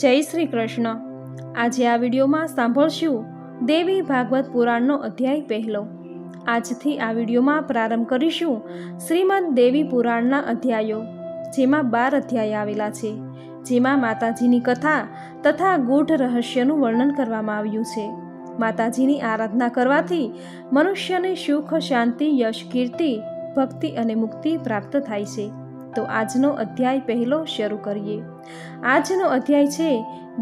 જય શ્રી કૃષ્ણ. આજે આ વિડીયોમાં સાંભળશું દેવી ભાગવત પુરાણનો અધ્યાય પહેલો. આજથી આ વિડીયોમાં પ્રારંભ કરીશું શ્રીમદ દેવી પુરાણના અધ્યાયો, જેમાં બાર અધ્યાય આવેલા છે, જેમાં માતાજીની કથા તથા ગૂઢ રહસ્યનું વર્ણન કરવામાં આવ્યું છે. માતાજીની આરાધના કરવાથી મનુષ્યને સુખ, શાંતિ, યશ, કીર્તિ, ભક્તિ અને મુક્તિ પ્રાપ્ત થાય છે. તો આજનો અધ્યાય પહેલો શરૂ કરીએ. આજનો અધ્યાય છે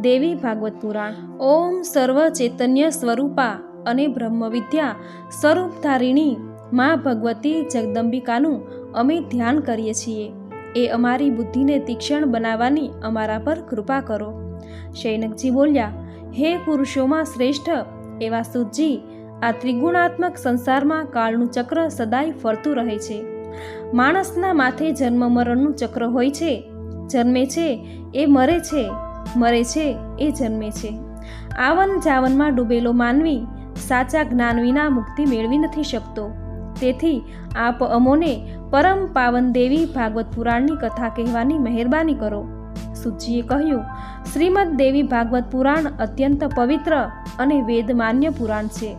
દેવી ભાગવત પુરાણ. ઓમ સર્વ ચૈતન્ય સ્વરૂપા અને બ્રહ્મ વિદ્યા સ્વરૂપધારિણી મા ભગવતી જગદંબિકાનું અમે ધ્યાન કરીએ છીએ. એ અમારી બુદ્ધિને તીક્ષણ બનાવવાની અમારા પર કૃપા કરો. શૈનકજી બોલ્યા, હે પુરુષોમાં શ્રેષ્ઠ એવા સુજી આ ત્રિગુણાત્મક સંસારમાં કાળનું ચક્ર સદાય ફરતું રહે છે. માણસના માથે જન્મ મરણનું ચક્ર હોય છે. જન્મે છે, એ મરે છે. મરે છે, એ જન્મે છે. આવન જાવનમાં ડૂબેલો માનવી સાચા જ્ઞાન વિના મુક્તિ મેળવી નથી શકતો. તેથી આપ અમોને પરમ પાવન દેવી ભાગવત પુરાણની કથા કહેવાની મહેરબાની કરો. સુજીએ કહ્યું, શ્રીમદ દેવી ભાગવત પુરાણ અત્યંત પવિત્ર અને વેદમાન્ય પુરાણ છે.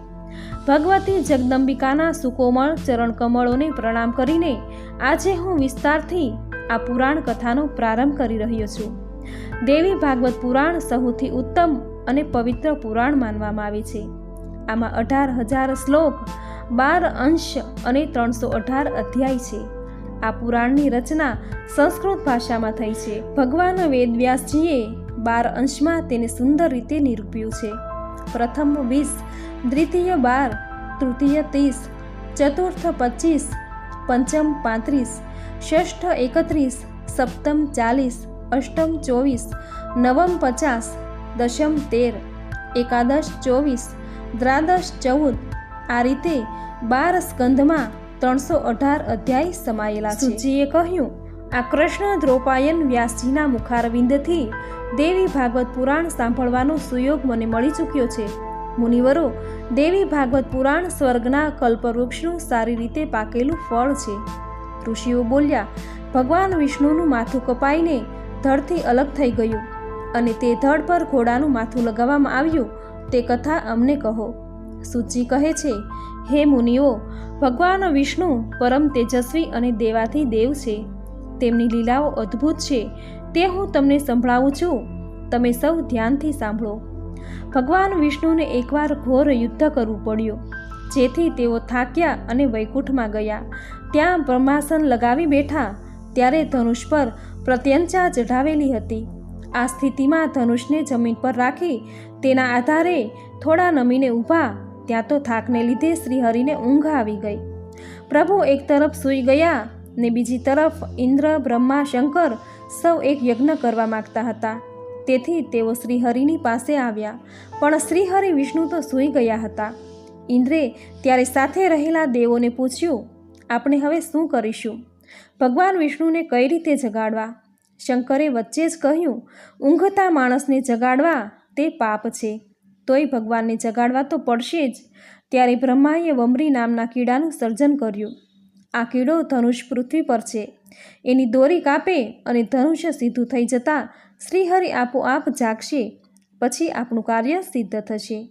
ભગવતી જગદંબિકાના સુકોમળ ચરણ કમળોને પ્રણામ કરીને આજે હું વિસ્તારથી આ પુરાણ કથાનો પ્રારંભ કરી રહ્યો છું. દેવી ભાગવત પુરાણ સૌથી ઉત્તમ અને પવિત્ર પુરાણ માનવામાં આવે છે. આમાં અઢાર હજાર શ્લોક, બાર અંશ અને ત્રણસો અઢાર અધ્યાય છે. આ પુરાણની રચના સંસ્કૃત ભાષામાં થઈ છે. ભગવાન વેદવ્યાસજીએ બાર અંશમાં તેને સુંદર રીતે નિરૂપ્યું છે. પ્રથમ વીસ દ્વિતીય બાર, તૃતીય ત્રીસ, ચતુર્થ પચીસ, પંચમ પાંત્રીસ, ષષ્ઠ એકત્રીસ, સપ્તમ ચાલીસ, અષ્ટમ ચોવીસ, નવમ પચાસ, દશમ તેર, એકાદશ ચોવીસ દ્રાદશ ચૌદ, આ રીતે બાર સ્કંધમાં ત્રણસો અઢાર અધ્યાય સમાયેલા છે. સુજીએ કહ્યું, આ કૃષ્ણ દ્રોપાયન વ્યાસજીના મુખારવિંદથી દેવી ભાગવત પુરાણ સાંભળવાનો સુયોગ મને મળી ચૂક્યો છે. મુનિવરો દેવી ભાગવત પુરાણ સ્વર્ગના કલ્પવૃક્ષનું સારી રીતે પાકેલું ફળ છે. ઋષિઓ બોલ્યા, ભગવાન વિષ્ણુનું માથું કપાઈને ધડથી અલગ થઈ ગયું અને તે ધડ પર ઘોડાનું માથું લગાવવામાં આવ્યું. તે કથા અમને કહો. સૂચિ કહે છે, હે મુનિઓ, ભગવાન વિષ્ણુ પરમ તેજસ્વી અને દેવાથી દેવ છે. તેમની લીલાઓ અદ્ભુત છે. તે હું તમને સંભળાવું છું. તમે સૌ ધ્યાનથી સાંભળો. ભગવાન વિષ્ણુને એકવાર ઘોર યુદ્ધ કરવું પડ્યું. જેથી તેઓ થાક્યા અને વૈકુંઠમાં ગયા. ત્યાં બ્રહ્માસન લગાવી બેઠા. ત્યારે ધનુષ પર પ્રત્યંચા ચઢાવેલી હતી. આ સ્થિતિમાં ધનુષને જમીન પર રાખી તેના આધારે થોડા નમીને ઊભા. ત્યાં તો થાકને લીધે શ્રીહરિને ઊંઘ આવી ગઈ. પ્રભુ એક તરફ સૂઈ ગયા ને બીજી તરફ ઇન્દ્ર, બ્રહ્મા, શંકર સૌ એક યજ્ઞ કરવા માગતા હતા. તેથી તેઓ શ્રીહરિની પાસે આવ્યા. પણ શ્રીહરિ વિષ્ણુ તો સૂઈ ગયા હતા. ઇન્દ્રે ત્યારે સાથે રહેલા દેવોને પૂછ્યું, આપણે હવે શું કરીશું? ભગવાન વિષ્ણુને કઈ રીતે જગાડવા? શંકરે વચ્ચે જ કહ્યું, ઊંઘતા માણસને જગાડવા તે પાપ છે. તોય ભગવાનને જગાડવા તો પડશે જ. ત્યારે બ્રહ્માએ વમરી નામના કીડાનું સર્જન કર્યું. આ કીડો ધનુષ પૃથ્વી પર છે. એની દોરી કાપે અને ધનુષ્ય સીધું થઈ જતાં શ્રીહરિ આપોઆપ જાગશે, પછી આપણું કાર્ય સિદ્ધ થશે.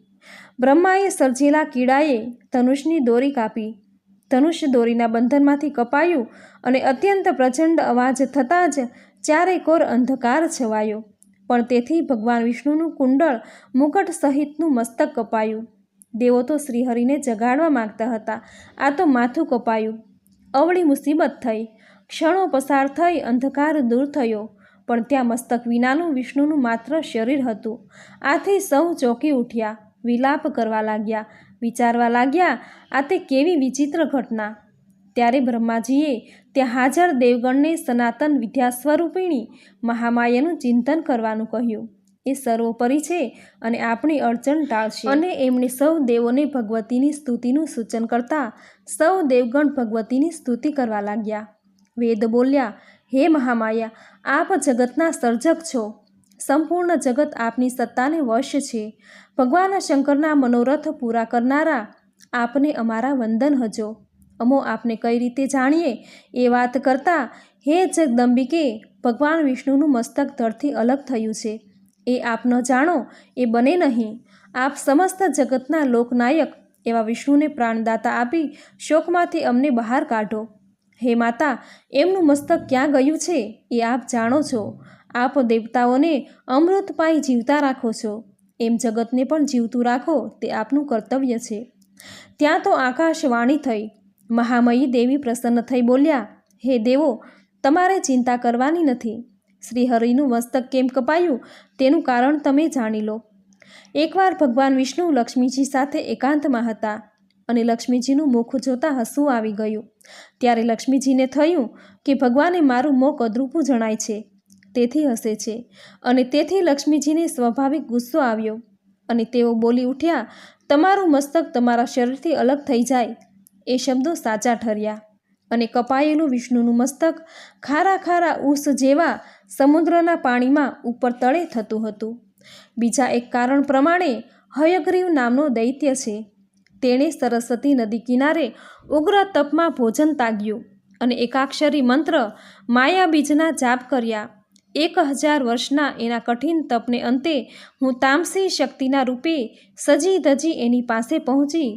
બ્રહ્માએ સર્જેલા કીડાએ ધનુષની દોરી કાપી. ધનુષ દોરીના બંધનમાંથી કપાયું અને અત્યંત પ્રચંડ અવાજ થતાં જ ચારે કોર અંધકાર છવાયો. પણ તેથી ભગવાન વિષ્ણુનું કુંડળ મુકટ સહિતનું મસ્તક કપાયું. દેવો તો શ્રીહરિને જગાડવા માગતા હતા. આ તો માથું કપાયું. અવળી મુસીબત થઈ. ક્ષણો પસાર થઈ, અંધકાર દૂર થયો. પણ ત્યાં મસ્તક વિનાનું વિષ્ણુનું માત્ર શરીર હતું. આથી સૌ ચોંકી ઉઠ્યા, વિલાપ કરવા લાગ્યા, વિચારવા લાગ્યા, આ તે કેવી વિચિત્ર ઘટના? ત્યારે બ્રહ્માજીએ ત્યાં હાજર દેવગણને સનાતન વિદ્યા સ્વરૂપિણી મહામાયાનું ચિંતન કરવાનું કહ્યું. એ સર્વોપરી છે અને આપણી અડચણ ટાળશે અને એમણે સૌ દેવોને ભગવતીની સ્તુતિનું સૂચન કરતા સૌ દેવગણ ભગવતીની સ્તુતિ કરવા લાગ્યા. વેદ બોલ્યા હે મહામાયા, આપ જગતના સર્જક છો. સંપૂર્ણ જગત આપની સત્તાને વશ છે. ભગવાન શંકરના મનોરથ પૂરા કરનારા આપને અમારા વંદન હજો. અમો આપને કઈ રીતે જાણીએ? એ વાત કરતાં હે જગદંબિકે, ભગવાન વિષ્ણુનું મસ્તક ધરથી અલગ થયું છે. એ આપ ન જાણો, એ બને નહીં. આપ સમસ્ત જગતના લોકનાયક એવા વિષ્ણુને પ્રાણદાતા આપી શોકમાંથી અમને બહાર કાઢો. હે માતા, એમનું મસ્તક ક્યાં ગયું છે એ આપ જાણો છો. આપ દેવતાઓને અમૃત પાઈ જીવતા રાખો છો. એમ જગતને પણ જીવતું રાખો તે આપનું કર્તવ્ય છે. ત્યાં તો આકાશવાણી થઈ. મહામયી દેવી પ્રસન્ન થઈ બોલ્યા, હે દેવો, તમારે ચિંતા કરવાની નથી. શ્રીહરિનું મસ્તક કેમ કપાયું તેનું કારણ તમે જાણી લો. એકવાર ભગવાન વિષ્ણુ લક્ષ્મીજી સાથે એકાંતમાં હતા. અને લક્ષ્મીજીનું મુખ જોતાં હસવું આવી ગયું. ત્યારે લક્ષ્મીજીને થયું કે ભગવાને મારું મોં કદરૂપું જણાય છે. તેથી હસે છે. અને તેથી લક્ષ્મીજીને સ્વાભાવિક ગુસ્સો આવ્યો. અને તેઓ બોલી ઉઠ્યા, તમારું મસ્તક તમારા શરીરથી અલગ થઈ જાય. એ શબ્દો સાચા ઠર્યા. અને કપાયેલું વિષ્ણુનું મસ્તક ખારા ખારા ઊસ જેવા સમુદ્રના પાણીમાં ઉપર તળે થતું હતું. બીજા એક કારણ પ્રમાણે, હયગ્રીવ નામનો દૈત્ય છે. તેણે સરસ્વતી નદી કિનારે ઉગ્ર તપમાં ભોજન તાગ્યું અને એકાક્ષરી મંત્ર માયા બીજના જાપ કર્યા. એક હજાર વર્ષના એના કઠિન તપને અંતે હું તામસી શક્તિના રૂપે સજી ધજી એની પાસે પહોંચી.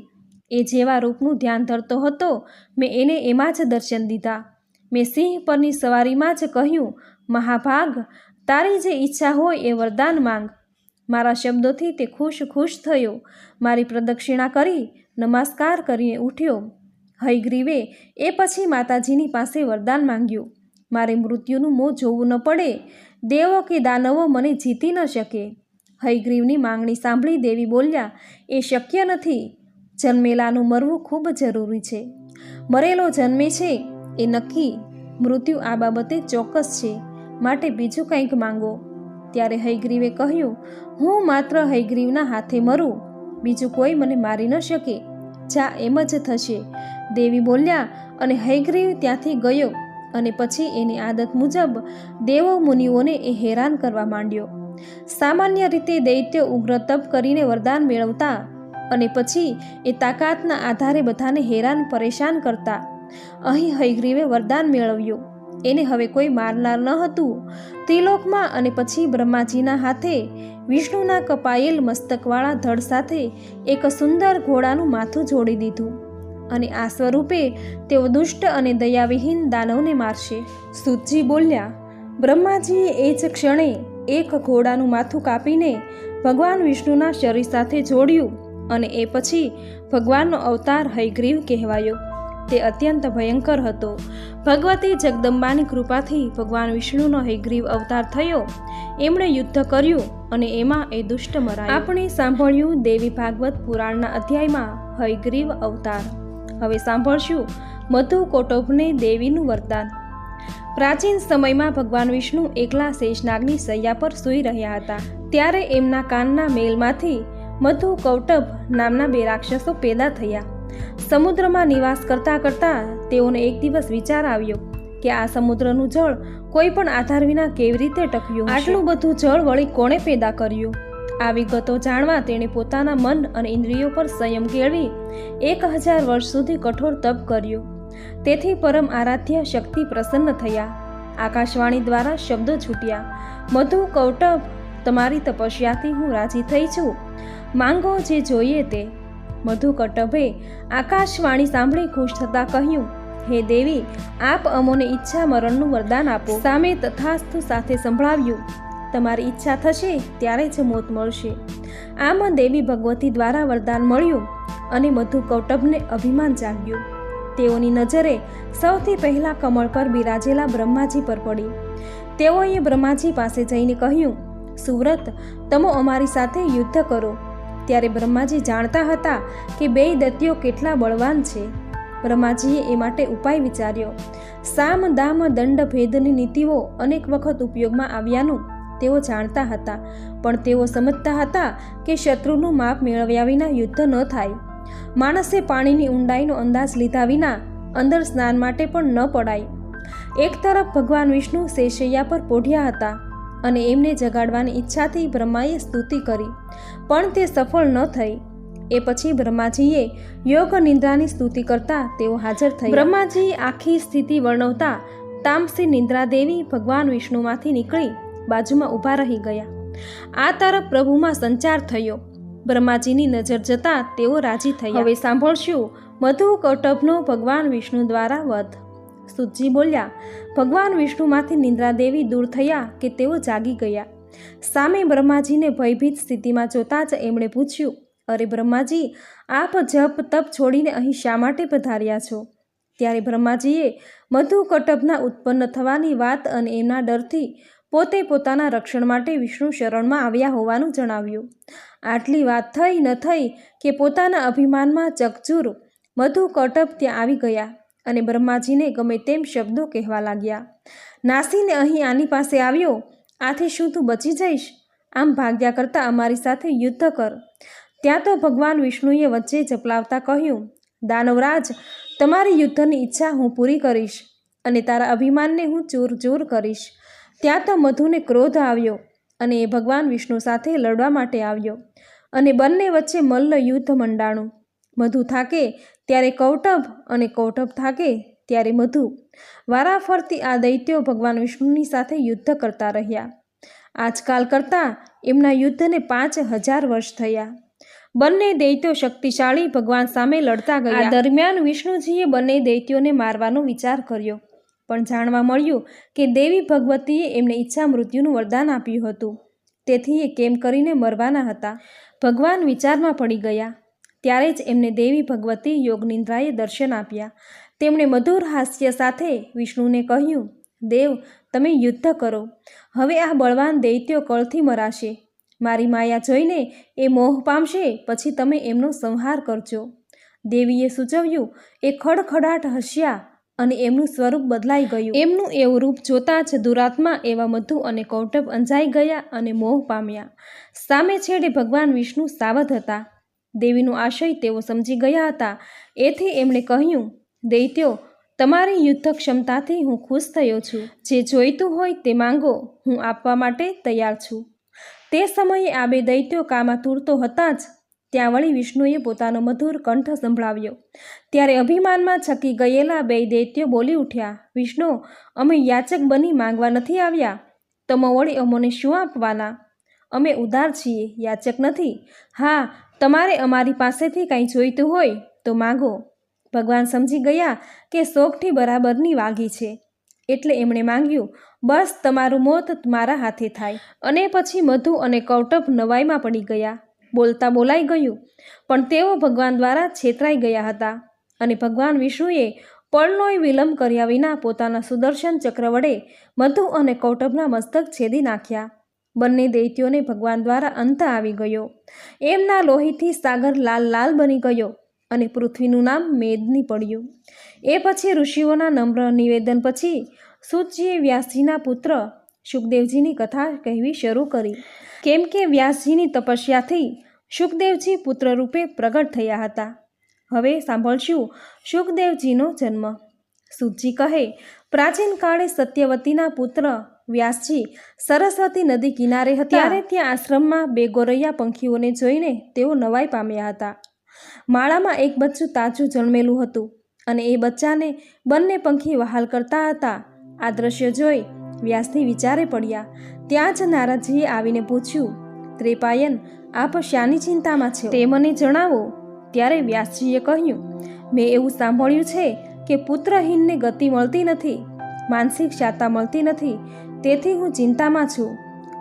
એ જેવા રૂપનું ધ્યાન ધરતો હતો, મેં એને એમાં જ દર્શન દીધા. મેં સિંહ પરની સવારીમાં જ કહ્યું, મહાભાગ, તારી જે ઈચ્છા હોય એ વરદાન માંગ. મારા શબ્દોથી તે ખુશ ખુશ થયો. મારી પ્રદક્ષિણા કરી, નમસ્કાર કરીને ઉઠ્યો. હયગ્રીવે એ પછી માતાજીની પાસે વરદાન માંગ્યું. મારે મૃત્યુનું મોં જોવું ન પડે. દેવો કે દાનવો મને જીતી ન શકે. હયગ્રીવની માંગણી સાંભળી દેવી બોલ્યા, એ શક્ય નથી. જન્મેલાનું મરવું ખૂબ જરૂરી છે. મરેલો જન્મે છે. એ નક્કી. મૃત્યુ આ બાબતે ચોક્કસ છે. માટે બીજું કંઈક માંગો. ત્યારે હયગ્રીવે કહ્યું, હું માત્ર હયગ્રીવના હાથે મરું. બીજું કોઈ મને મારી ન શકે. જા, એમ જ થશે. દેવી બોલ્યા, અને હયગ્રીવ ત્યાંથી ગયો, અને પછી એની આદત મુજબ દેવો મુનિઓને એ હેરાન કરવા માંડ્યો. સામાન્ય રીતે દૈત્ય ઉગ્ર તપ કરીને વરદાન મેળવતા, અને પછી એ તાકાતના આધારે બધાને હેરાન પરેશાન કરતા. અહીં હયગ્રીવે વરદાન મેળવ્યું. એને હવે કોઈ મારનાર ન હતું. ત્રિલોકમાં અને પછી બ્રહ્માજીના હાથે વિષ્ણુના કપાયેલ મસ્તકવાળા ધડ સાથે એક સુંદર ઘોડાનું માથું જોડી દીધું અને આ સ્વરૂપે તેઓ દુષ્ટ અને દયાવિહીન દાનવને મારશે. સુતજી બોલ્યા, બ્રહ્માજીએ એ જ ક્ષણે એક ઘોડાનું માથું કાપીને ભગવાન વિષ્ણુના શરીર સાથે જોડ્યું અને એ પછી ભગવાનનો અવતાર હયગ્રીવ કહેવાયો. તે અત્યંત ભયંકર હતો. ભગવતી જગદંબાની કૃપાથી ભગવાન વિષ્ણુનો હયગ્રીવ અવતાર થયો. એમણે યુદ્ધ કર્યું અને એમાં એ દુષ્ટ મરાય. આપણે સાંભળ્યું દેવી ભાગવત પુરાણના અધ્યાયમાં હયગ્રીવ અવતાર. હવે સાંભળશું મધુ કોટોભને દેવીનું વરદાન. પ્રાચીન સમયમાં ભગવાન વિષ્ણુ એકલા શેષનાગની સૈયા પર સૂઈ રહ્યા હતા. ત્યારે એમના કાનના મેલમાંથી મધુ કૌટભ નામના બે રાક્ષસો પેદા થયા. સમુદ્રમાં નિવાસ કરતા કરતા તેઓને એક દિવસ વિચાર આવ્યો કે આ સમુદ્રનું જળ કોઈ પણ આધાર વિના કેવી રીતે ટક્યું આટલું બધું જળ વળી કોણે પેદા કર્યું? આ વિગતો જાણવા તેણે પોતાના મન અને ઇન્દ્રિયો પર સંયમ કેળવી એક હજાર વર્ષ સુધી કઠોર તપ કર્યું. તેથી પરમ આરાધ્ય શક્તિ પ્રસન્ન થયા. આકાશવાણી દ્વારા શબ્દો છૂટ્યા. મધુ કૌટભ, તમારી તપસ્યાથી હું રાજી થઈ છું. માંગો જે જોઈએ તે. મધુ કટભે આકાશવાણી સાંભળી ખુશ થતાં કહ્યું, હે દેવી, આપ અમોને ઈચ્છા મરણનું વરદાન આપો. સામે તથાસ્થ સાથે સંભળાવ્યું, તમારી ઈચ્છા થશે ત્યારે જ મોત મળશે. આમ દેવી ભગવતી દ્વારા વરદાન મળ્યું અને મધુ કૌટભને અભિમાન જાગ્યું. તેઓની નજરે સૌથી પહેલાં કમળ પર બિરાજેલા બ્રહ્માજી પર પડી. તેઓએ બ્રહ્માજી પાસે જઈને કહ્યું, સુવ્રત, તમો અમારી સાથે યુદ્ધ કરો. ત્યારે બ્રહ્માજી જાણતા હતા કે બે દત્યો કેટલા બળવાન છે. બ્રહ્માજીએ એ માટે ઉપાય વિચાર્યો. સામ, દામ, દંડ, ભેદની નીતિઓ અનેક વખત ઉપયોગમાં આવ્યાનું તેઓ જાણતા હતા, પણ તેઓ સમજતા હતા કે શત્રુનું માપ મેળવ્યા વિના યુદ્ધ ન થાય. માણસે પાણીની ઊંડાઈનો અંદાજ લીધા વિના અંદર સ્નાન માટે પણ ન પડાય. એક તરફ ભગવાન વિષ્ણુ શેષૈયા પર પોઢ્યા હતા. અને એમને જગાડવાની ઈચ્છાથી બ્રહ્માએ સ્તુતિ કરી. પણ તે સફળ ન થઈ. એ પછી બ્રહ્માજીએ યોગ નિંદ્રાની સ્તુતિ કરતા તેઓ હાજર થઈ બ્રહ્માજી આખી સ્થિતિ વર્ણવતા તામસી નિંદ્રા દેવી ભગવાન વિષ્ણુમાંથી નીકળી બાજુમાં ઊભા રહી ગયા. આ તરફ પ્રભુમાં સંચાર થયો. બ્રહ્માજીની નજર જતાં તેઓ રાજી થયા. હવે સાંભળશું મધુ કૌટભનો ભગવાન વિષ્ણુ દ્વારા વધ. સુતજી બોલ્યા, ભગવાન વિષ્ણુમાંથી નિંદ્રાદેવી દૂર થયા કે તેઓ જાગી ગયા? સામે બ્રહ્માજીને ભયભીત સ્થિતિમાં જોતાં જ એમણે પૂછ્યું, અરે બ્રહ્માજી, આપ જપ તપ છોડીને અહીં શા માટે પધાર્યા છો? ત્યારે બ્રહ્માજીએ મધુ કટપના ઉત્પન્ન થવાની વાત અને એમના ડરથી પોતે પોતાના રક્ષણ માટે વિષ્ણુ શરણમાં આવ્યા હોવાનું જણાવ્યું. આટલી વાત થઈ ન થઈ કે પોતાના અભિમાનમાં ચકચૂર મધુ કટપ ત્યાં આવી ગયા. અને બ્રહ્માજીને ગમે તેમ શબ્દો કહેવા લાગ્યા, નાસીને અહીં આની પાસે આવ્યો? આથી શું તું બચી જઈશ? આમ ભાગ્યા કરતાં અમારી સાથે યુદ્ધ કર. ત્યાં તો ભગવાન વિષ્ણુએ વચ્ચે ઝપલાવતા કહ્યું, દાનવરાજ, તમારી યુદ્ધની ઈચ્છા હું પૂરી કરીશ અને તારા અભિમાનને હું ચૂર ચૂર કરીશ. ત્યાં તો મધુને ક્રોધ આવ્યો અને એ ભગવાન વિષ્ણુ સાથે લડવા માટે આવ્યો અને બંને વચ્ચે મલ્લ યુદ્ધ મંડાણું. મધુ થાકે ત્યારે કૌટભ અને કૌટભ થાકે ત્યારે મધુ. વારાફરતી આ દૈત્યો ભગવાન વિષ્ણુની સાથે યુદ્ધ કરતા રહ્યા. આજકાલ કરતાં એમના યુદ્ધને પાંચ હજાર વર્ષ થયા. બંને દૈત્યો શક્તિશાળી ભગવાન સામે લડતા ગયા. દરમિયાન વિષ્ણુજીએ બંને દૈત્યોને મારવાનો વિચાર કર્યો. પણ જાણવા મળ્યું કે દેવી ભગવતીએ એમને ઈચ્છા મૃત્યુનું વરદાન આપ્યું હતું. તેથી એ કેમ કરીને મરવાના હતા? ભગવાન વિચારમાં પડી ગયા. ત્યારે જ એમને દેવી ભગવતી યોગનિંદ્રાએ દર્શન આપ્યા. તેમણે મધુર હાસ્ય સાથે વિષ્ણુને કહ્યું, દેવ, તમે યુદ્ધ કરો. હવે આ બળવાન દૈત્યો કળથી મરાશે. મારી માયા જોઈને એ મોહ પામશે, પછી તમે એમનો સંહાર કરજો. દેવીએ સૂચવ્યું, એ ખડખડાટ હસ્યા અને એમનું સ્વરૂપ બદલાઈ ગયું. એમનું એવું રૂપ જોતાં જ દુરાત્મા એવા મધુ અને કૌટબ અંજાઈ ગયા અને મોહ પામ્યા. સામે છેડે ભગવાન વિષ્ણુ સાવધ હતા. દેવીનો આશય તેઓ સમજી ગયા હતા. એથી એમણે કહ્યું, દૈત્યો, તમારી યુદ્ધ ક્ષમતાથી હું ખુશ થયો છું. જે જોઈતું હોય તે માંગો, હું આપવા માટે તૈયાર છું. તે સમયે આ બે દૈત્યો કામાં તૂરતો હતા જ. ત્યાં વળી વિષ્ણુએ પોતાનો મધુર કંઠ સંભળાવ્યો. ત્યારે અભિમાનમાં છકી ગયેલા બે દૈત્યો બોલી ઉઠ્યા, વિષ્ણુ, અમે યાચક બની માંગવા નથી આવ્યા. તમો વળી અમોને શું આપવાના? અમે ઉદાર છીએ, યાચક નથી. હા તમારે અમારી પાસેથી કાંઈ જોઈતું હોય તો માગો. ભગવાન સમજી ગયા કે શોખથી બરાબરની વાગી છે. એટલે એમણે માંગ્યું, બસ, તમારું મોત મારા હાથે થાય. અને પછી મધુ અને કૌટભ નવાઈમાં પડી ગયા. બોલતા બોલાઈ ગયું. પણ તેઓ ભગવાન દ્વારા છેતરાઈ ગયા હતા. અને ભગવાન વિષ્ણુએ પળનોય વિલંબ કર્યા વિના પોતાના સુદર્શન ચક્ર વડે મધુ અને કૌટભના મસ્તક છેદી નાખ્યા. બંને દૈત્યોને ભગવાન દ્વારા અંત આવી ગયો. એમના લોહીથી સાગર લાલ લાલ બની ગયો અને પૃથ્વીનું નામ મેદની પડ્યું. એ પછી ઋષિઓના નમ્ર નિવેદન પછી સૂતજીએ વ્યાસજીના પુત્ર સુખદેવજીની કથા કહેવી શરૂ કરી. કેમ કે વ્યાસજીની તપસ્યાથી સુખદેવજી પુત્ર રૂપે પ્રગટ થયા હતા. હવે સાંભળશું સુખદેવજીનો જન્મ. સુતજી કહે, પ્રાચીન કાળે સત્યવતીના પુત્ર વ્યાસજી સરસ્વતી નદી કિનારે હતા. ત્યારે ત્યાં આશ્રમમાં બે ગોરૈયા પંખીઓને જોઈને તેઓ નવાઈ પામ્યા હતા. માળામાં એક બચ્ચું તાજું જન્મેલું હતું અને એ બચ્ચાને બંને પંખી વહાલ કરતા હતા. આ દ્રશ્ય જોઈ વ્યાસજી વિચારે પડ્યા, ત્યાં જ નારાજીએ આવીને પૂછ્યું, ત્રેપાયન, આપ શાની ચિંતામાં છે? તે મને જણાવો. ત્યારે વ્યાસજીએ કહ્યું, મેં એવું સાંભળ્યું છે કે પુત્રહીનને ગતિ મળતી નથી, માનસિક શાતા મળતી નથી તેથી હું ચિંતામાં છું,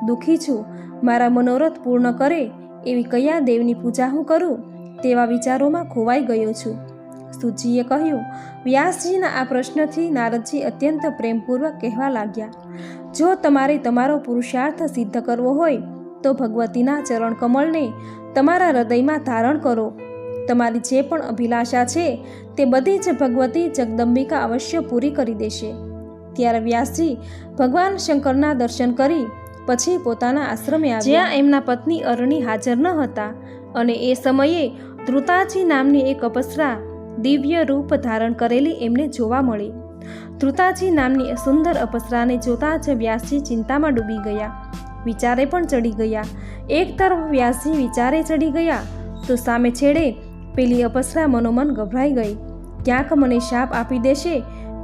દુઃખી છું. મારા મનોરથ પૂર્ણ કરે એવી કયા દેવની પૂજા હું કરું તેવા વિચારોમાં ખોવાઈ ગયો છું. સુજીએ કહ્યું, વ્યાસજીના આ પ્રશ્નથી નારદજી અત્યંત પ્રેમપૂર્વક કહેવા લાગ્યા, જો તમારે તમારો પુરુષાર્થ સિદ્ધ કરવો હોય, તો ભગવતીના ચરણ કમળને તમારા હૃદયમાં ધારણ કરો. તમારી જે પણ અભિલાષા છે, તે બધી જ ભગવતી જગદંબિકા અવશ્ય પૂરી કરી દેશે. ત્યારે વ્યાસજી ભગવાન શંકરના દર્શન કરી પછી પોતાના આશ્રમે જ્યાં એમના પત્ની અરણી હાજર ન હતા અને એ સમયે ધ્રુતાજી નામની એક અપસરા દિવ્ય રૂપ ધારણ કરેલી એમને જોવા મળી. ધ્રુતાજી નામની સુંદર અપસરાને જોતા જ વ્યાસજી ચિંતામાં ડૂબી ગયા. વિચારે પણ ચડી ગયા. એક તરફ વ્યાસજી વિચારે ચડી ગયા તો સામે છેડે પેલી અપસરા મનોમન ગભરાઈ ગઈ. ક્યાંક મને શાપ આપી દેશે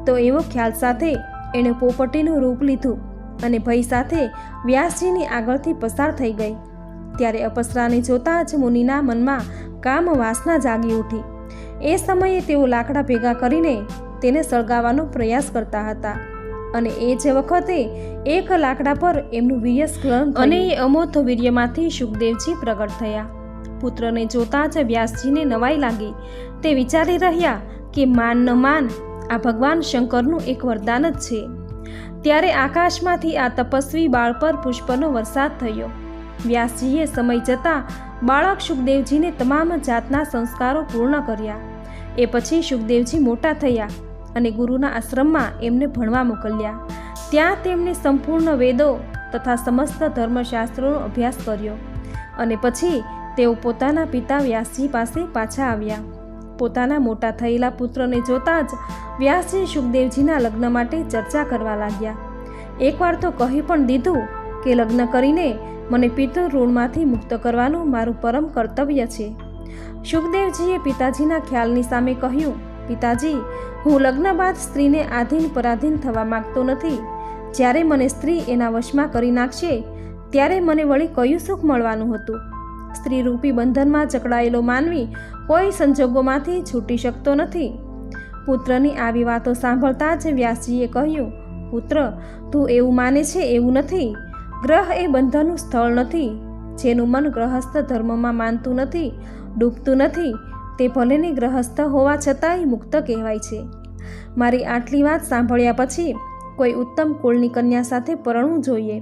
તો એવો ખ્યાલ સાથે એણે પોપટીનું રૂપ લીધું અને ભય સાથે વ્યાસજીની આગળથી પસાર થઈ ગઈ. ત્યારે અપસરાને જોતાં જ મુનિના મનમાં કામ વાસના જાગી ઉઠી. એ સમયે તેઓ લાકડા ભેગા કરીને તેને સળગાવવાનો પ્રયાસ કરતા હતા અને એ જ વખતે એક લાકડા પર એમનું વીર્ય સ્ખલન અને એ અમોથ વીર્યમાંથી સુખદેવજી પ્રગટ થયા. પુત્રને જોતાં જ વ્યાસજીને નવાઈ લાગી. તે વિચારી રહ્યા કે માન ન માન આ ભગવાન શંકરનું એક વરદાન જ છે. ત્યારે આકાશમાંથી આ તપસ્વી બાળ પર પુષ્પનો વરસાદ થયો. વ્યાસજીએ સમય જતાં બાળક સુખદેવજીને તમામ જાતના સંસ્કારો પૂર્ણ કર્યા. એ પછી સુખદેવજી મોટા થયા અને ગુરુના આશ્રમમાં એમને ભણવા મોકલ્યા. ત્યાં તેમણે સંપૂર્ણ વેદો તથા સમસ્ત ધર્મશાસ્ત્રોનો અભ્યાસ કર્યો અને પછી તેઓ પોતાના પિતા વ્યાસજી પાસે પાછા આવ્યા. પોતાના મોટા થયેલા પુત્રને જોતાં જ વ્યાસજી સુખદેવજીના લગ્ન માટે ચર્ચા કરવા લાગ્યા. એકવાર તો કહી પણ દીધું કે લગ્ન કરીને મને પિતૃ ઋણમાંથી મુક્ત કરવાનું મારું પરમ કર્તવ્ય છે. સુખદેવજીએ પિતાજીના ખ્યાલની સામે કહ્યું, પિતાજી, હું લગ્ન બાદ સ્ત્રીને આધીન પરાધીન થવા માંગતો નથી. જ્યારે મને સ્ત્રી એના વશમાં કરી નાખશે, ત્યારે મને વળી કયું સુખ મળવાનું હતું? સ્ત્રીરૂપી બંધનમાં જકડાયેલો માનવી કોઈ સંજોગોમાંથી છૂટી શકતો નથી. પુત્રની આવી વાતો સાંભળતા જ વ્યાસજીએ કહ્યું, પુત્ર, તું એવું માને છે એવું નથી. ગ્રહ એ બંધનનું સ્થળ નથી. જેનું મન ગ્રહસ્થ ધર્મમાં માનતું નથી, ડૂબતું નથી, તે ભલેને ગ્રહસ્થ હોવા છતાંય મુક્ત કહેવાય છે. મારી આટલી વાત સાંભળ્યા પછી કોઈ ઉત્તમ કુળની કન્યા સાથે પરણવું જોઈએ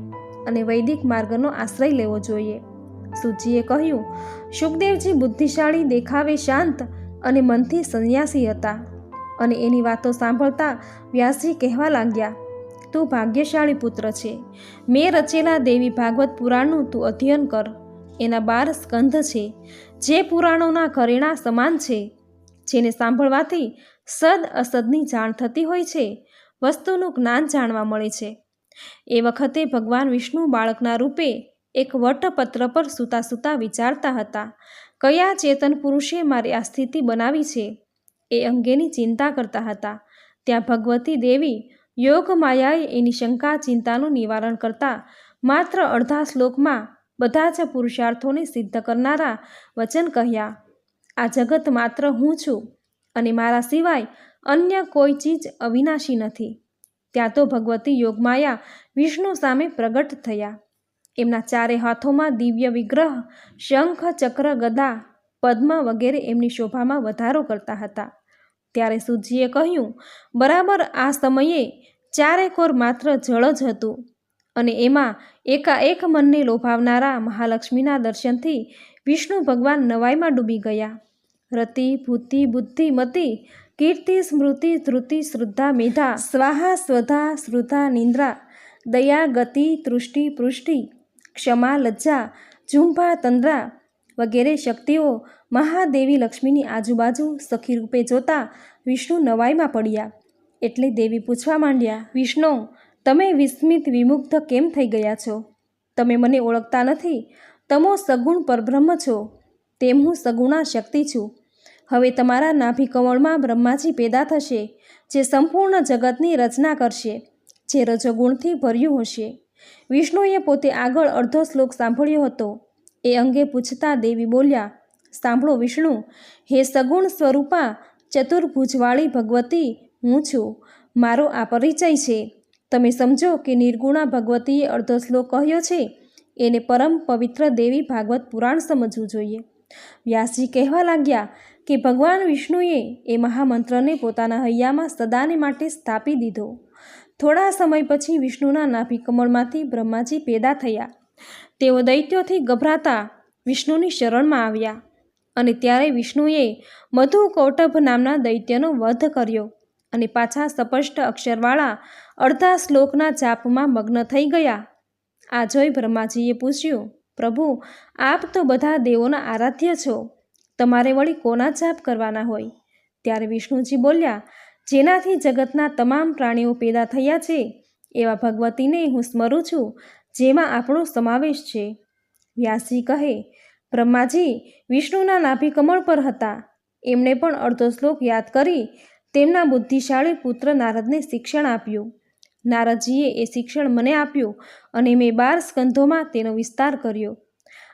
અને વૈદિક માર્ગનો આશ્રય લેવો જોઈએ. સુજીએ કહ્યું, સુખદેવજી બુદ્ધિશાળી, દેખાવે શાંત અને મનથી સંન્યાસી હતા અને એની વાતો સાંભળતા વ્યાસજી કહેવા લાગ્યા, તું ભાગ્યશાળી પુત્ર છે. મેં રચેલા દેવી ભાગવત પુરાણનું તું અધ્યયન કર. એના બાર સ્કંધ છે. જે પુરાણોના ઘરેણા સમાન છે. જેને સાંભળવાથી સદ અસદની જાણ થતી હોય છે. વસ્તુનું જ્ઞાન જાણવા મળે છે. એ વખતે ભગવાન વિષ્ણુ બાળકના રૂપે એક વટપત્ર પર સૂતા સૂતા વિચારતા હતા, કયા ચેતન પુરુષે મારી આ સ્થિતિ બનાવી છે? એ અંગેની ચિંતા કરતા હતા. ત્યાં ભગવતી દેવી યોગ માયાએ એની શંકા ચિંતાનું નિવારણ કરતા માત્ર અડધા શ્લોકમાં બધા જ પુરુષાર્થોને સિદ્ધ કરનારા વચન કહ્યા, આ જગત માત્ર હું છું અને મારા સિવાય અન્ય કોઈ ચીજ અવિનાશી નથી. ત્યાં તો ભગવતી યોગમાયા વિષ્ણુ સામે પ્રગટ થયા. એમના ચારે હાથોમાં દિવ્ય વિગ્રહ, શંખ, ચક્ર, ગદા, પદ્મ વગેરે એમની શોભામાં વધારો કરતા હતા. ત્યારે સુજીએ કહ્યું, બરાબર આ સમયે ચારે કોર માત્ર જળ જ હતું અને એમાં એકાએક મનને લોભાવનારા મહાલક્ષ્મીના દર્શનથી વિષ્ણુ ભગવાન નવાઈમાં ડૂબી ગયા. રતિ, ભૂતિ, બુદ્ધિ, મતિ, કીર્તિ, સ્મૃતિ ધૃતિ શ્રદ્ધા, મેધા, સ્વાહા, સ્વધા, શ્રુધા, નિંદ્રા, દયા, ગતિ, તૃષ્ટિ, પૃષ્ટિ ક્ષમા, લજ્જા, ઝુંભા, તંદ્રા વગેરે શક્તિઓ મહાદેવી લક્ષ્મીની આજુબાજુ સખી રૂપે જોતા વિષ્ણુ નવાઈમાં પડ્યા. એટલે દેવી પૂછવા માંડ્યા, વિષ્ણુ, તમે વિસ્મિત વિમુગ્ધ કેમ થઈ ગયા છો? તમે મને ઓળખતા નથી. તમો સગુણ પરબ્રહ્મ છો. તેમ હું સગુણા શક્તિ છું. હવે તમારા નાભિકમળમાં બ્રહ્માજી પેદા થશે, જે સંપૂર્ણ જગતની રચના કરશે, જે રજોગુણથી ભર્યું હશે. વિષ્ણુએ પોતે આગળ અડધો શ્લોક સાંભળ્યો હતો. એ અંગે પૂછતા દેવી બોલ્યા, સાંભળો વિષ્ણુ, હે સગુણ સ્વરૂપા, ચતુર્ભુજવાળી ભગવતી, હું છું. મારો આ પરિચય છે. તમે સમજો કે નિર્ગુણા ભગવતીએ અડધો શ્લોક કહ્યો છે. એને પરમ પવિત્ર દેવી ભાગવત પુરાણ સમજવું જોઈએ. વ્યાસજી કહેવા લાગ્યા કે ભગવાન વિષ્ણુએ એ મહામંત્રને પોતાના હૈયામાં સદાને માટે સ્થાપી દીધો. થોડા સમય પછી વિષ્ણુના નાભિકમળમાંથી બ્રહ્માજી પેદા થયા. તેઓ દૈત્યોથી ગભરાતા વિષ્ણુની શરણમાં આવ્યા અને ત્યારે વિષ્ણુએ મધુ કૌટભ નામના દૈત્યનો વધ કર્યો અને પાછા સ્પષ્ટ અક્ષરવાળા અડધા શ્લોકના જાપમાં મગ્ન થઈ ગયા. આ જોઈ બ્રહ્માજીએ પૂછ્યું, પ્રભુ, આપ તો બધા દેવોના આરાધ્ય છો. તમારે વળી કોના જાપ કરવાના હોય? ત્યારે વિષ્ણુજી બોલ્યા જેનાથી જગતના તમામ પ્રાણીઓ પેદા થયા છે, એવા ભગવતીને હું સ્મરું છું, જેમાં આપણો સમાવેશ છે. વ્યાસજી કહે, બ્રહ્માજી, વિષ્ણુના નાભિકમળ પર હતા. એમણે પણ અડધો શ્લોક યાદ કરી, તેમના બુદ્ધિશાળી પુત્ર નારદને શિક્ષણ આપ્યું. નારદજીએ એ શિક્ષણ મને આપ્યું અને મેં બાર સ્કંધોમાં તેનો વિસ્તાર કર્યો.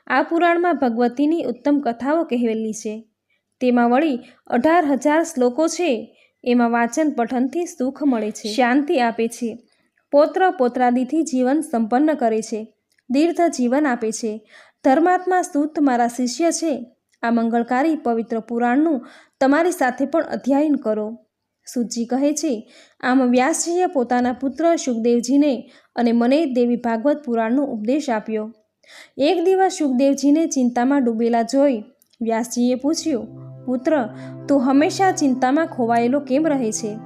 આ પુરાણમાં ભગવતીની ઉત્તમ કથાઓ કહેવેલી છે. તેમાં વળી અઢાર હજાર શ્લોકો છે. એમાં વાંચન પઠનથી સુખ મળે છે. શાંતિ આપે છે. પૌત્ર પોત્રાદિથી જીવન સંપન્ન કરે છે. દીર્ઘ જીવન આપે છે. ધર્માત્મા સૂત મારા શિષ્ય છે. આ મંગળકારી પવિત્ર પુરાણનું તમારી સાથે પણ અધ્યયન કરો. સુજી કહે છે, આમ વ્યાસજીએ પોતાના પુત્ર સુખદેવજીને અને મને દેવી ભાગવત પુરાણનો ઉપદેશ આપ્યો. એક દિવસ સુખદેવજીને ચિંતામાં ડૂબેલા જોઈ વ્યાસજીએ પૂછ્યું પુત્ર, તું હંમેશા ચિંતામાં ખોવાયેલો કેમ રહે છે?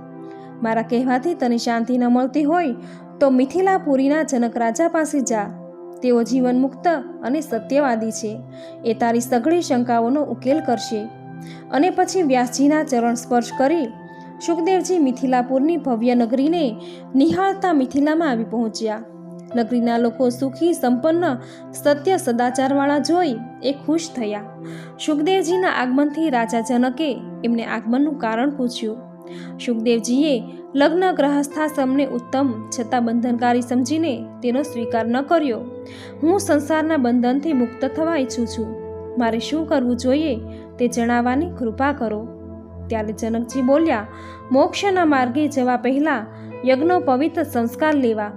મારા કહેવાથી તને શાંતિ ન મળતી હોય, તો મિથિલાપુરીના જનક રાજા પાસે જા. તેઓ જીવન મુક્ત અને સત્યવાદી છે. એ તારી સઘળી શંકાઓનો ઉકેલ કરશે. અને પછી વ્યાસજીના ચરણ સ્પર્શ કરી સુખદેવજી મિથિલાપુરની ભવ્ય નગરીને નિહાળતા મિથિલામાં આવી પહોંચ્યા. નગરીના લોકો સુખી, સંપન્ન, સત્ય, સદાચારવાળા જોઈ એ ખુશ થયા. સુખદેવજીના આગમનથી રાજા જનકે એમને આગમનનું કારણ પૂછ્યું. સુખદેવજીએ લગ્ન ગ્રહસ્થાશ્રમને ઉત્તમ છતાં બંધનકારી સમજીને તેનો સ્વીકાર ન કર્યો. હું સંસારના બંધનથી મુક્ત થવા ઈચ્છું છું. મારે શું કરવું જોઈએ તે જણાવવાની કૃપા કરો. ત્યારે જનકજી બોલ્યા, મોક્ષના માર્ગે જવા પહેલાં યજ્ઞો પવિત્ર સંસ્કાર લેવા.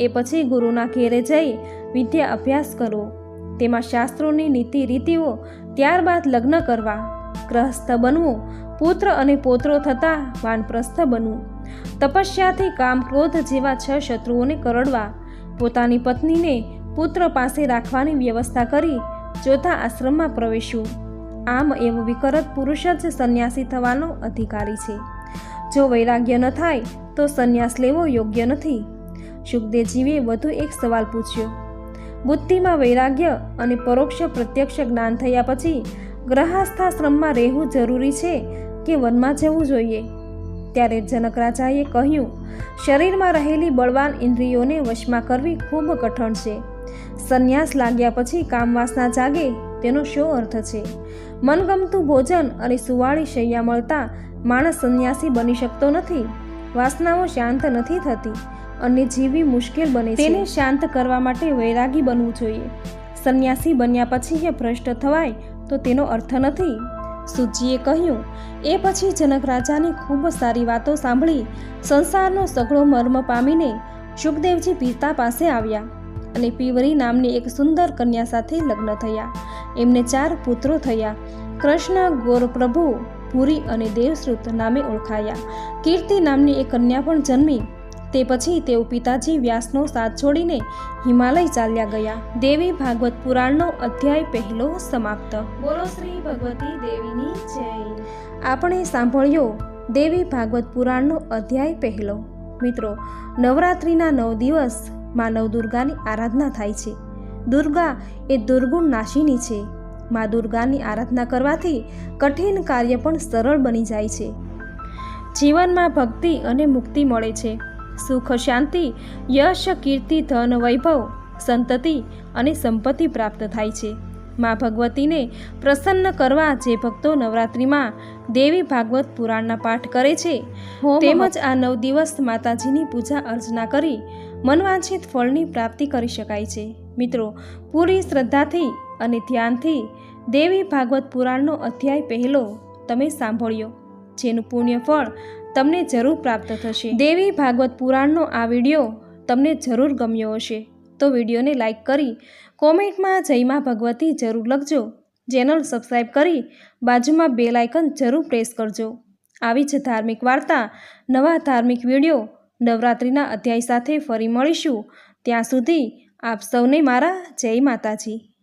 એ પછી ગુરુના ઘેરે જઈ વિદ્યા અભ્યાસ કરવો તેમાં શાસ્ત્રોની નીતિ રીતિઓ ત્યારબાદ લગ્ન કરવા. ગ્રહસ્થ બનવું, પુત્ર અને પોત્રો થતાં વાનપ્રસ્થ બનવું. તપસ્યાથી કામ ક્રોધ જેવા છ શત્રુઓને કરડવા. પોતાની પત્નીને પુત્ર પાસે રાખવાની વ્યવસ્થા કરી ચોથા આશ્રમમાં પ્રવેશવું. આમ એવો વિકરત પુરુષ જ સંન્યાસી થવાનો અધિકારી છે. જો વૈરાગ્ય ન થાય તો સંન્યાસ લેવો યોગ્ય નથી. સુખદેવજીએ વધુ એક સવાલ પૂછ્યો. બુદ્ધિમાં વૈરાગ્ય અને પરોક્ષ પ્રત્યક્ષ જ્ઞાન થયા પછી ગ્રહાસ્થાશ્રમમાં રહેવું જરૂરી છે કે વનમાં જવું જોઈએ? ત્યારે જનક રાજાએ કહ્યું, શરીરમાં રહેલી બળવાન ઇન્દ્રિયોને વશમાં કરવી ખૂબ કઠણ છે. સંન્યાસ લાગ્યા પછી કામવાસના જાગે તેનો શો અર્થ છે? મનગમતું ભોજન અને સુવાળી શૈયા મળતા માણસ સંન્યાસી બની શકતો નથી. વાસનાઓ શાંત નથી થતી. અને જીવવી મુશ્કેલ બને તેને શાંત કરવા માટે વૈરાગી બનવું જોઈએ. સંન્યાસી બન્યા પછી એ ભ્રષ્ટ થવાય, તો તેનો અર્થ નથી. સુજીએ કહ્યું, એ પછી જનક રાજાની ખૂબ સારી વાતો સાંભળી, સંસારનો સઘળો મર્મ પામીને સુખદેવજી પિતા પાસે આવ્યા અને પીવરી નામની એક સુંદર કન્યા સાથે લગ્ન થયા. એમને ચાર પુત્રો થયા. કૃષ્ણ, ગોરપ્રભુ, ભૂરી અને દેવશ્રુત નામે ઓળખાયા. કીર્તિ નામની એક કન્યા પણ જન્મી. તે પછી તેઓ પિતાજી વ્યાસનો સાથ છોડીને હિમાલય ચાલ્યા ગયા. દેવી ભાગવત પુરાણનો અધ્યાય પહેલો સમાપ્ત. બોલો શ્રી ભગવતી દેવીની જય. આપણે સાંભળ્યો દેવી ભાગવત પુરાણનો અધ્યાય પહેલો. મિત્રો, નવરાત્રિના નવ દિવસમાં નવદુર્ગાની આરાધના થાય છે. દુર્ગા એ દુર્ગુણ નાશીની છે. મા દુર્ગાની આરાધના કરવાથી કઠિન કાર્ય પણ સરળ બની જાય છે. જીવનમાં ભક્તિ અને મુક્તિ મળે છે. સુખ શાંતિ યશ કીર્તિ ધન વૈભવ સંતતિ અને સંપત્તિ પ્રાપ્ત થાય છે. મા ભગવતીને પ્રસન્ન કરવા જે ભક્તો નવરાત્રિમાં દેવી ભાગવત પુરાણના પાઠ કરે છે તેમજ આ નવ દિવસ માતાજીની પૂજા અર્ચના કરી મનવાંછિત ફળની પ્રાપ્તિ કરી શકાય છે. મિત્રો પૂરી શ્રદ્ધાથી અને ધ્યાનથી દેવી ભાગવત પુરાણનો અધ્યાય પહેલો તમે સાંભળ્યો. જેનું પુણ્ય ફળ તમને જરૂર પ્રાપ્ત થશે. દેવી ભાગવત પુરાણનો આ વીડિયો તમને જરૂર ગમ્યો હશે. તો વિડીયોને લાઇક કરી, કોમેન્ટમાં જયમાં ભગવતી જરૂર લખજો. ચેનલ સબસ્ક્રાઈબ કરી, બાજુમાં બેલ આઇકન જરૂર પ્રેસ કરજો. આવી જ ધાર્મિક વાર્તા, નવા ધાર્મિક વીડિયો નવરાત્રિના અધ્યાય સાથે ફરી મળીશું. ત્યાં સુધી આપ સૌને મારા જય માતાજી.